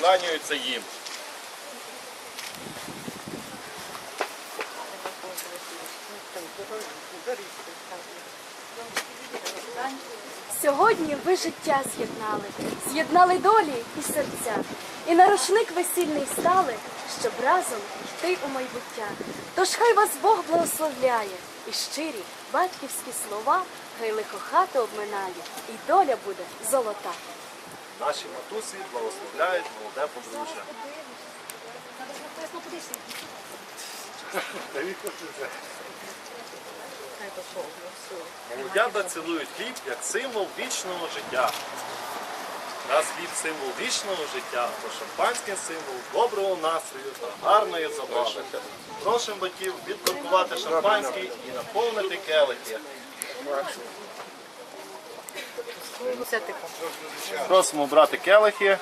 кланяються їм. Сьогодні ви життя з'єднали, з'єднали долі і серця, і на рушник весільний стали, щоб разом йти у майбуття. Тож хай вас Бог благословляє, і щирі батьківські слова, хай лихо хату обминає, і доля буде золота. Наші матусі благословляють молоде подружжя. Молодята цілують хліб як символ вічного життя. Раз хліб символ вічного життя, то шампанський символ доброго настрою та гарної забави. Просимо батьків відкоркувати шампанський і наповнити келихи. Просимо брати келихи.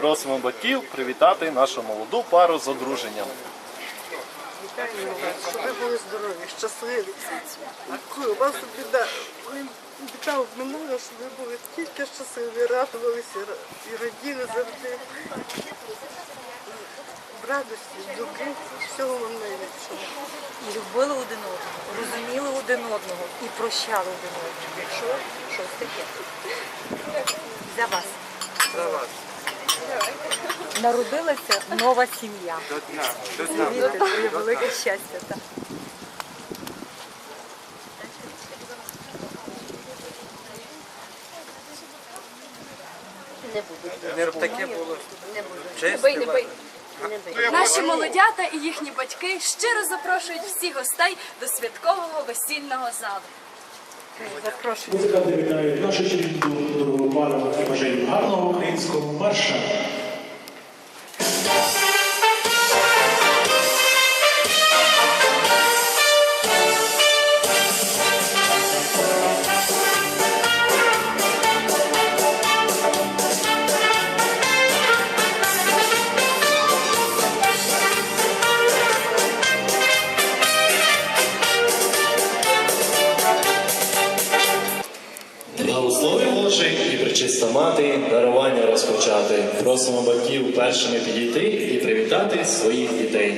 Просимо батьків привітати нашу молоду пару з одруженням. Вітаю вас, щоб ви були здорові, щасливі. Дякую, у вас біда. Біда обминула, щоб ви були тільки щасливі, радувалися і раділи завжди. В радості, в добрі, всього вам найбільшого. І любили один одного, розуміли один одного і прощали один одного. Якщо щось таке. За вас. За вас. Народилася нова сім'я. До дна. До дна. Вірте, це є велике щастя. Так. Не роб таке було. Честь. Бий, не бий. Наші молодята і їхні батьки щиро запрошують всіх гостей до святкового весільного залу. Запрошую. Музиканти вітають нашу чарівну дорогу пару і бажають гарного українського марша. Божий і причиста мати дарування розпочати. Просимо батьків першими підійти і привітати своїх дітей.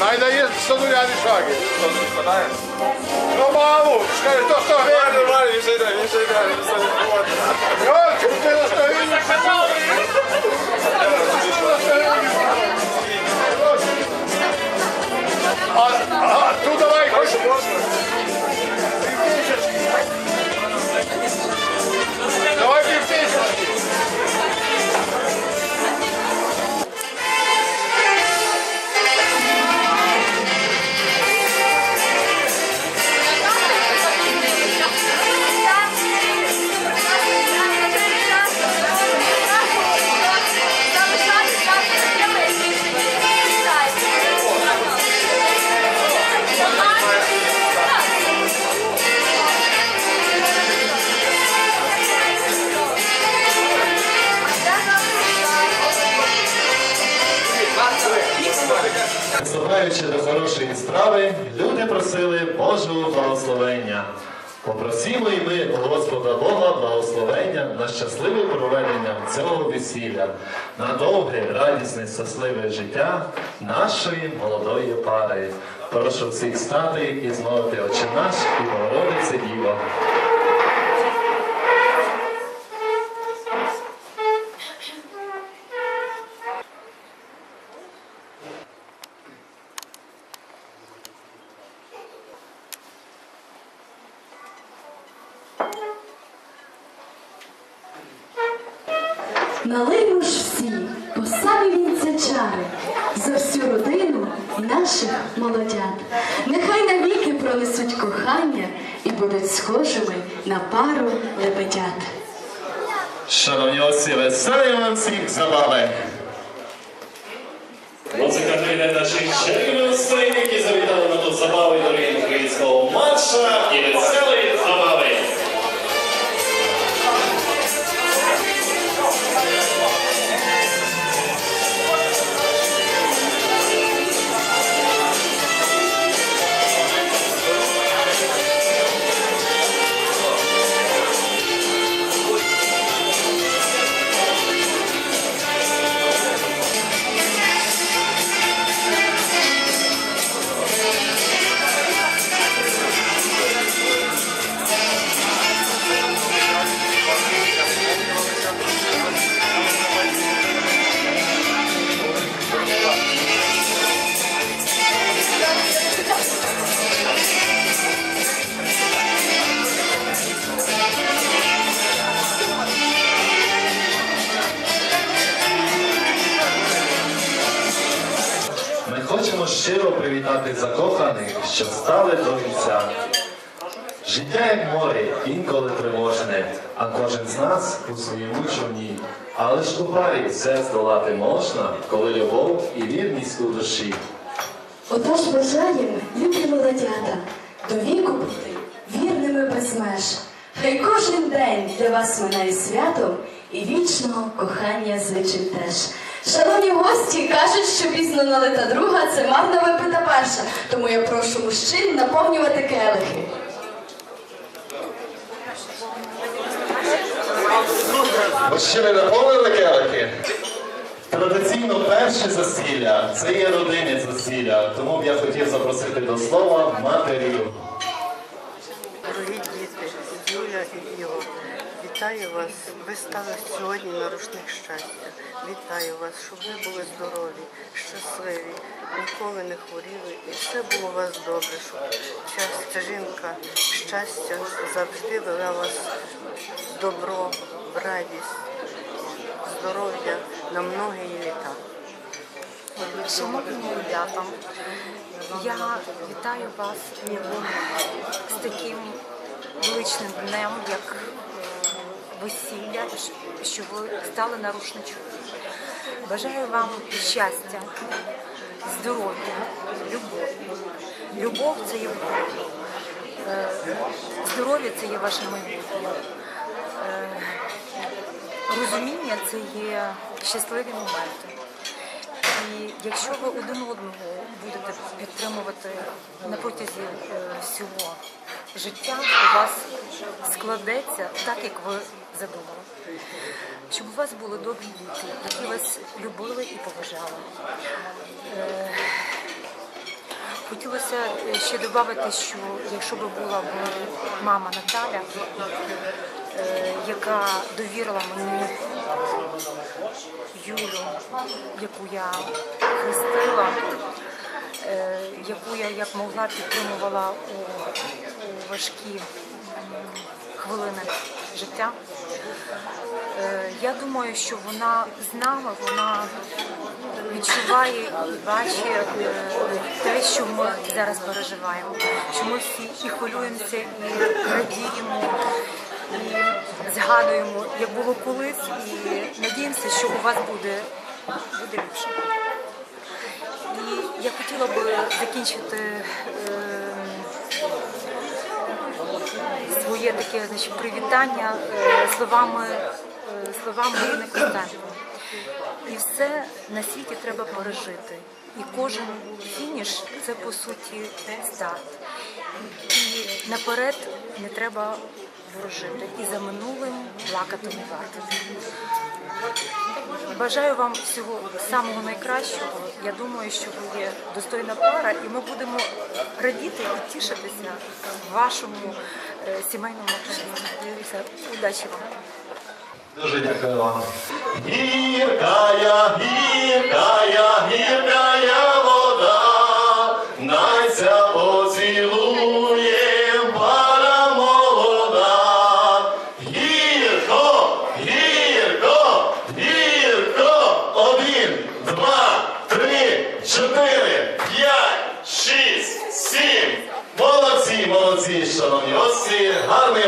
Najda Stanuljani šage. No malu, kaže to što veli. Mali, više igraj, više igraj. Ja, ću te da što vidim. A, a tu давай, hoću možda. Давай 50. Нашої молодої пари. Прошу всіх стати і змовити очі наш і Богородице Діво. Українського що стали до кінця. Життя як море, інколи тривожне, а кожен з нас у своєму човні. Але ж у парі все здолати можна, коли любов і вірність у душі. Отож бажаємо, любі молодята, до віку бути вірними без меж. Хай кожен день для вас минає святом і вічного кохання звичим теж. Шановні гості кажуть, що пізно налита друга це марно випита перша. Тому я прошу мужчин наповнювати келихи. Мужчини наповнили келихи? Традиційно перше засілля це є родинне засілля, тому б я хотів запросити до слова матерів. Дорогі діти, Юля і Ігор, вітаю вас. Ви стали сьогодні на рушник щастя. Вітаю вас, щоб ви були здорові, щасливі, ніколи не хворіли і все було у вас добре, щоб ця стежинка щастя завжди вела вас добро, радість, здоров'я на многії літа. Шановні молодята, я вітаю вас з таким величним днем, як весілля, що ви стали на рушничок. Бажаю вам щастя, здоров'я, любові. Любов це є. Е, Здоров'я це є ваше майбутнє. Е, Розуміння це є щасливі моменти. І якщо ви один одного будете підтримувати на протязі е, всього життя у вас складеться так, як ви задумали. Щоб у вас були добрі діти, які вас любили і поважали. Е, Хотілося ще додати, що якщо б була б мама Наталя, е, яка довірила мені Юлю, яку я хрестила, е, яку я як могла підтримувала у важкі хвилини життя. Е, Я думаю, що вона знала, вона відчуває і бачить е, те, що ми зараз переживаємо. Що ми всі і хвилюємося, і радіємо, і згадуємо, як було колись, і надіємося, що у вас буде, буде ліпше. І я хотіла би закінчити е, своє таке значить, привітання е, словами, е, словами Ірини Костенко. І все на світі треба пережити. І кожен фініш це по суті старт. І наперед не треба ворожити. І за минулим плакати не варто. Бажаю вам всього самого найкращого. Я думаю, що ви є достойна пара, і ми будемо радіти і тішитися вашому сімейному житті. Удачі вам! Дуже дякую вам. Гіркая, гіркая, гіркая вода, найся поцілує пара молода. Гірко, гірко, гірко, один, два, три, чотири, п'ять, шість, сім. Молодці, молодці, шановні гості, гарної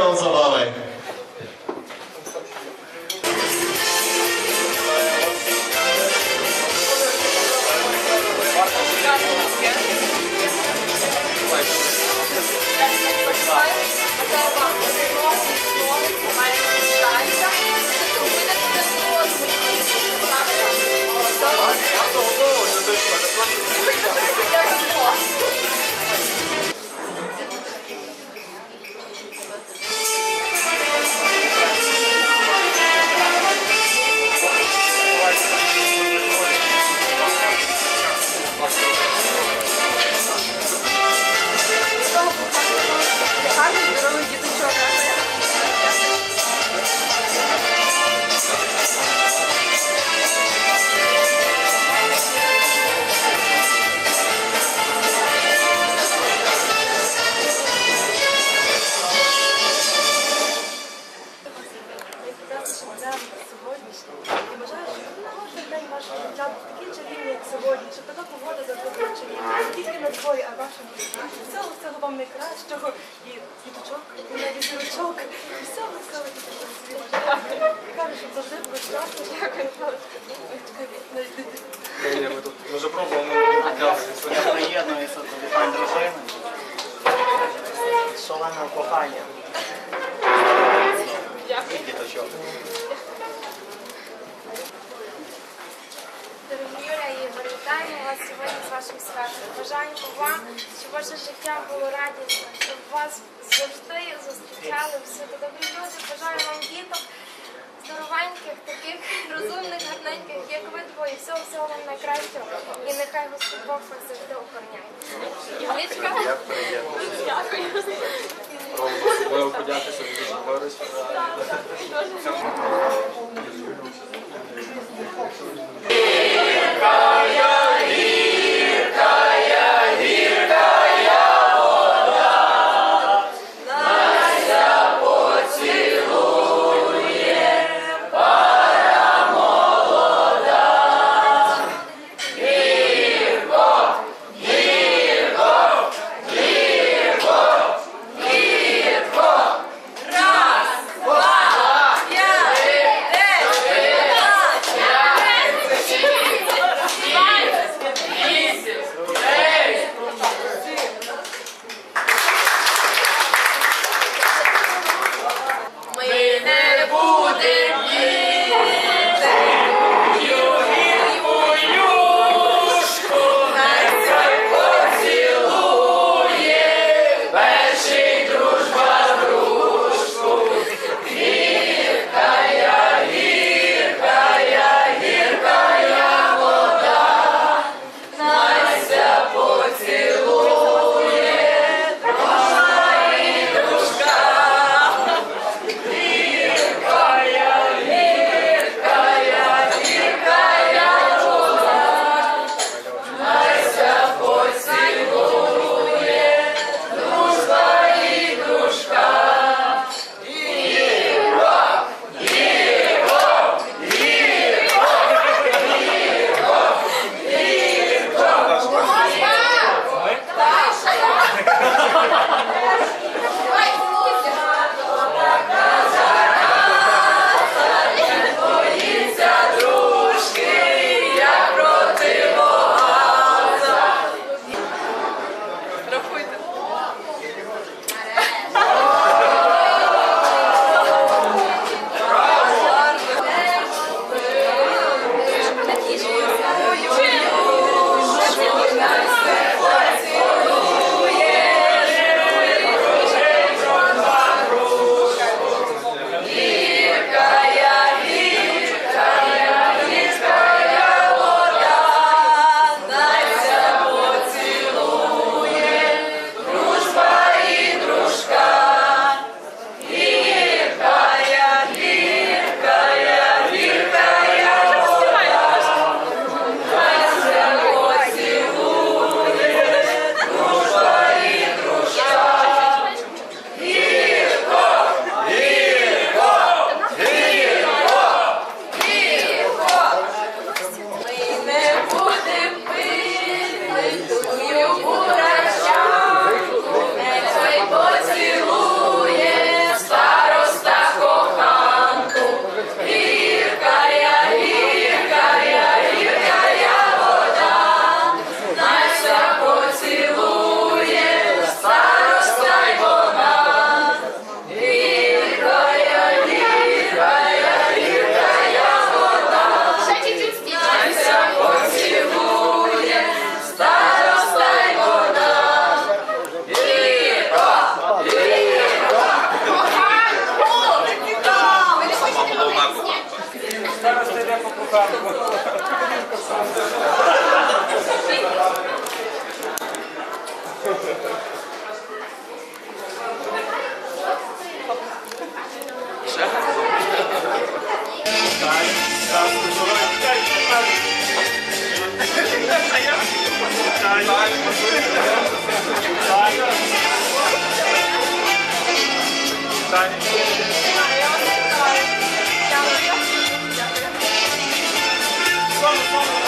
вітань дружини. Шаленого кохання. І діточок. Юля і Ігор, вас сьогодні з вашим святом. Бажаємо вам, щоб ваше життя було радісним, щоб вас завжди зустрічали всі добрі люди. Бажаю вам діток, здоровеньких, таких розумних, гарненьких, як ви двоє. Всього всього вам найкращого. І нехай Господь Бог вас завжди охороняє. Юлічка, дякую. Дуже говориш. Раз, Follow